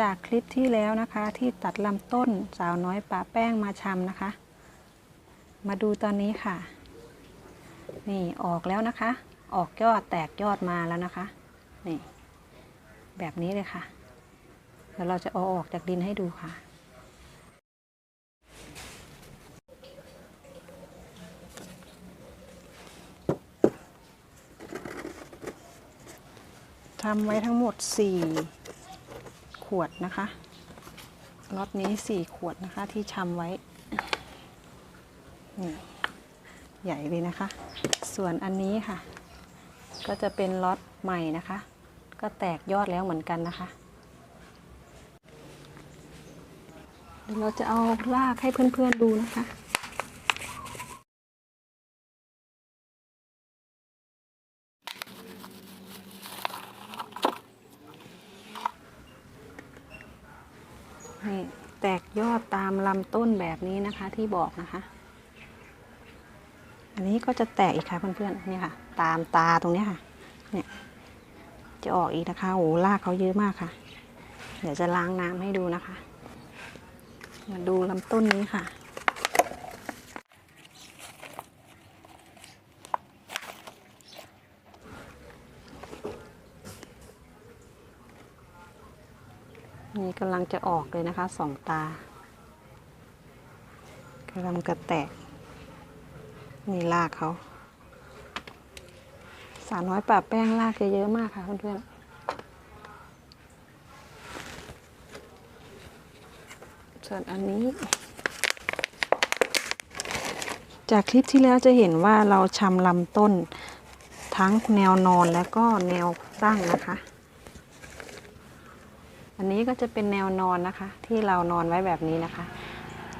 จากคลิปที่แล้วนะคะ ที่ตัดลำต้นสาวน้อยป่าแป้งมาชำนะคะ มาดูตอนนี้ค่ะ นี่ออกแล้วนะคะ ออกยอดแตกยอดมาแล้วนะคะ นี่ แบบนี้เลยค่ะเดี๋ยวเราจะเอาออกจากดินให้ดูค่ะทำไว้ทั้งหมด4ข วดนะคะล็อตนี้4ขวดนะคะที่ชำไว้นี่ใหญ่เลยนะคะ ส่วนอันนี้ค่ะ ก็จะเป็นล็อตใหม่นะคะ ก็แตกยอดแล้วเหมือนกันนะคะเดี๋ยวเราจะเอาลากให้เพื่อนๆดูนะคะ นี่ แตกยอดตามลำต้นแบบนี้นะคะที่บอกนะคะ อันนี้ก็จะแตกอีกค่ะเพื่อนๆนี่ค่ะ ตามตาตรงนี้ค่ะ เนี่ยจะออกอีกนะคะโอ้โหรากเขาเยอะมากค่ะ เดี๋ยวจะล้างน้ำให้ดูนะคะ มาดูลำต้นนี้ค่ะ นี่กำลังจะออกเลยนะคะสองตากำลังกระแตก นี่ลากเขาสาวน้อยป่าแป้งลากเยอะมากค่ะเพื่อนๆส่วนอันนี้ จากคลิปที่แล้วจะเห็นว่าเราชำลำต้นทั้งแนวนอนและก็แนวตั้งนะคะ อันนี้ก็จะเป็นแนวนอนนะคะ ที่เรานอนไว้แบบนี้นะคะ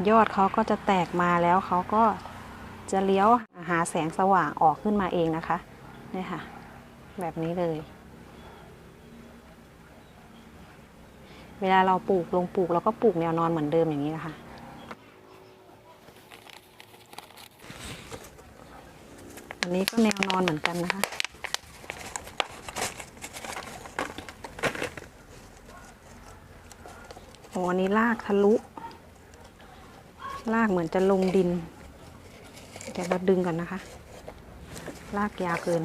ยอดเขาก็จะแตกมาแล้วเขาก็จะเลี้ยวหาแสงสว่างออกขึ้นมาเองนะคะนี่ค่ะ แบบนี้เลย เวลาเราปลูกลงปลูกเราก็ปลูกแนวนอนเหมือนเดิมอย่างนี้นะคะอันนี้ก็แนวนอนเหมือนกันนะคะ อันนี้ลากทะลุ ลากเหมือนจะลงดินเดี๋ยวเราดึงก่อนนะคะ ลากยาวเกิน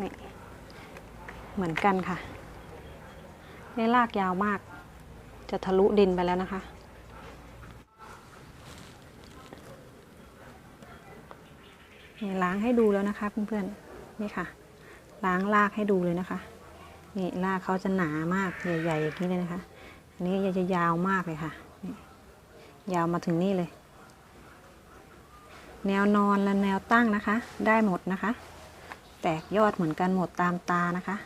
นี่ เหมือนกันค่ะ นี่ลากยาวมาก จะทะลุดินไปแล้วนะคะนี่ล้างให้ดูแล้วนะคะเพื่อนๆ นี่ค่ะ ล้างลากให้ดูเลยนะคะ นี่รากเขาจะหนามากใหญ่ๆอย่างนี้เลยนะคะ อันนี้จะยาวมากเลยค่ะ ยาวมาถึงนี่เลย แนวนอนและแนวตั้งนะคะ ได้หมดนะคะ แตกยอดเหมือนกันหมดตามตานะคะ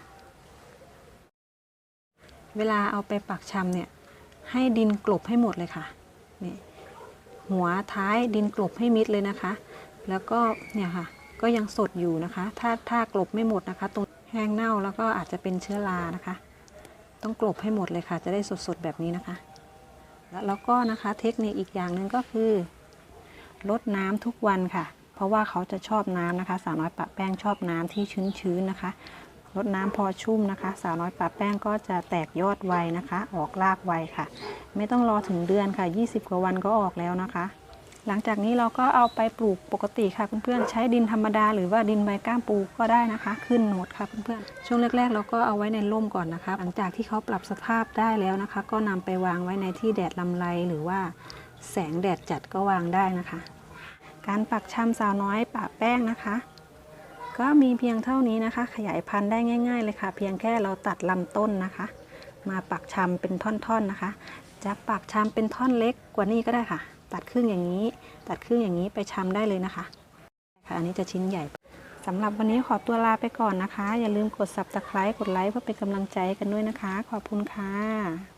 เวลาเอาไปปักชำเนี่ยให้ดินกลบให้หมดเลยค่ะนี่หัวท้ายดินกลบให้มิดเลยนะคะ แล้วก็เนี่ยค่ะก็ยังสดอยู่นะคะ ถ้าถ้ากลบไม่หมดนะคะตรง แห้งเน่าแล้วก็อาจจะเป็นเชื้อรานะคะ ต้องกลบให้หมดเลยค่ะ จะได้สดๆแบบนี้นะคะ แล้วแล้วก็นะคะเทคนิคอีกอย่างหนึ่งก็คือลดน้ำทุกวันค่ะ เพราะว่าเขาจะชอบน้ำนะคะ สาวน้อยปะแป้งชอบน้ำที่ชื้นๆนะคะลดน้ำพอชุ่มนะคะ สาวน้อยปะแป้งก็จะแตกยอดไวนะคะ ออกรากไวค่ะ ไม่ต้องรอถึงเดือนค่ะ 20 กว่าวันก็ออกแล้วนะคะ หลังจากนี้เราก็เอาไปปลูกปกติค่ะเพื่อนๆใช้ดินธรรมดา หรือว่าดินใบก้ามปูก็ได้นะคะ ขึ้นหมดค่ะเพื่อนๆช่วงแรก ๆ เราก็เอาไว้ในร่มก่อนนะคะหลังจากที่เขาปรับสภาพได้แล้วนะคะ ก็นำไปวางไว้ในที่แดดลำไรหรือว่าแสงแดดจัดก็วางได้นะคะ การปักชำสาวน้อยปะแป้งนะคะ ก็มีเพียงเท่านี้นะคะ ขยายพันธุ์ได้ง่าย ๆ เลยค่ะ เพียงแค่เราตัดลำต้นนะคะ มาปักชำเป็นท่อนๆนะคะ จะปักชำเป็นท่อนเล็กกว่านี้ก็ได้ค่ะ ตัดครึ่งอย่างนี้ ตัดครึ่งอย่างนี้ไปชำได้เลยนะคะค่ะอันนี้จะชิ้นใหญ่สำหรับวันนี้ขอตัวลาไปก่อนนะคะ อย่าลืมกด subscribe กดไลค์เพื่อเป็นกำลังใจให้กันด้วยนะคะ ขอบคุณค่ะ